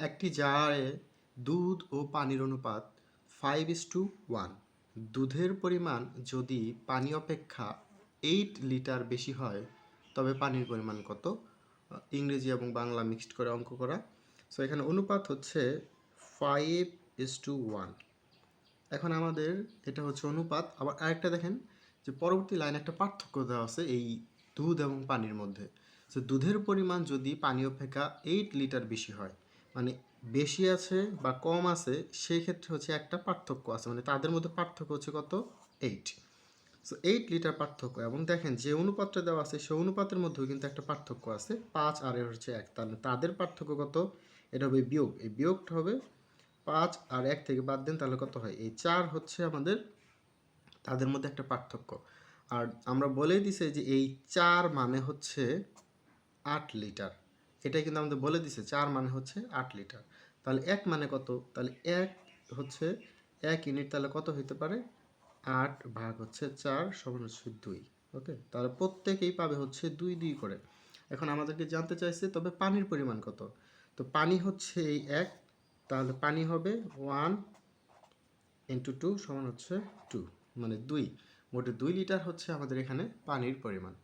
একটি জারে দুধ ও পানির অনুপাত ফাইভ ইস টু ওয়ান দুধের পরিমাণ যদি পানি অপেক্ষা এইট লিটার বেশি হয়, তবে পানির পরিমাণ কত? ইংরেজি এবং বাংলা মিক্সড করে অঙ্ক করা। সো এখানে অনুপাত হচ্ছে ফাইভ ইস টু ওয়ান এখন আমাদের এটা হচ্ছে অনুপাত। আবার আরেকটা দেখেন যে পরবর্তী লাইনে একটা পার্থক্য দেওয়া আছে এই দুধ এবং পানির মধ্যে। সো দুধের পরিমাণ যদি পানি অপেক্ষা এইট লিটার বেশি হয় মানে বেশি আছে বা কম আছে, সেই ক্ষেত্রে হচ্ছে একটা পার্থক্য আছে। মানে তাদের মধ্যে পার্থক্য হচ্ছে কত? এইট সো এইট লিটার পার্থক্য। এবং দেখেন, যে অনুপাতটা দেওয়া আছে, সেই অনুপাতের মধ্যেও কিন্তু একটা পার্থক্য আছে। পাঁচ আর এর হচ্ছে এক। তাহলে তাদের পার্থক্য কত? এটা হবে বিয়োগ। এই বিয়োগটা হবে পাঁচ আর এক থেকে বাদ দেন, তাহলে কত হয়? এই চার হচ্ছে আমাদের তাদের মধ্যে একটা পার্থক্য। আর আমরা বলেই দিছে যে এই চার মানে হচ্ছে আট লিটার এটাই কিন্তু আমাদের বলে দিছে, চার মানে হচ্ছে আট লিটার। তাহলে এক মানে কত? তাহলে এক হচ্ছে এক ইউনিট তাহলে কত হইতে পারে? আট ভাগ হচ্ছে চার সমান হচ্ছে দুই, ওকে? তাহলে প্রত্যেকেই পাবে হচ্ছে দুই দুই করে। এখন আমাদেরকে জানতে চাইছে, তবে পানির পরিমাণ কত? তো পানি হচ্ছে এই এক, তাহলে পানি হবে ওয়ান ইন্টু টু সমান হচ্ছে টু মানে দুই। মোটে দুই লিটার হচ্ছে আমাদের এখানে পানির পরিমাণ।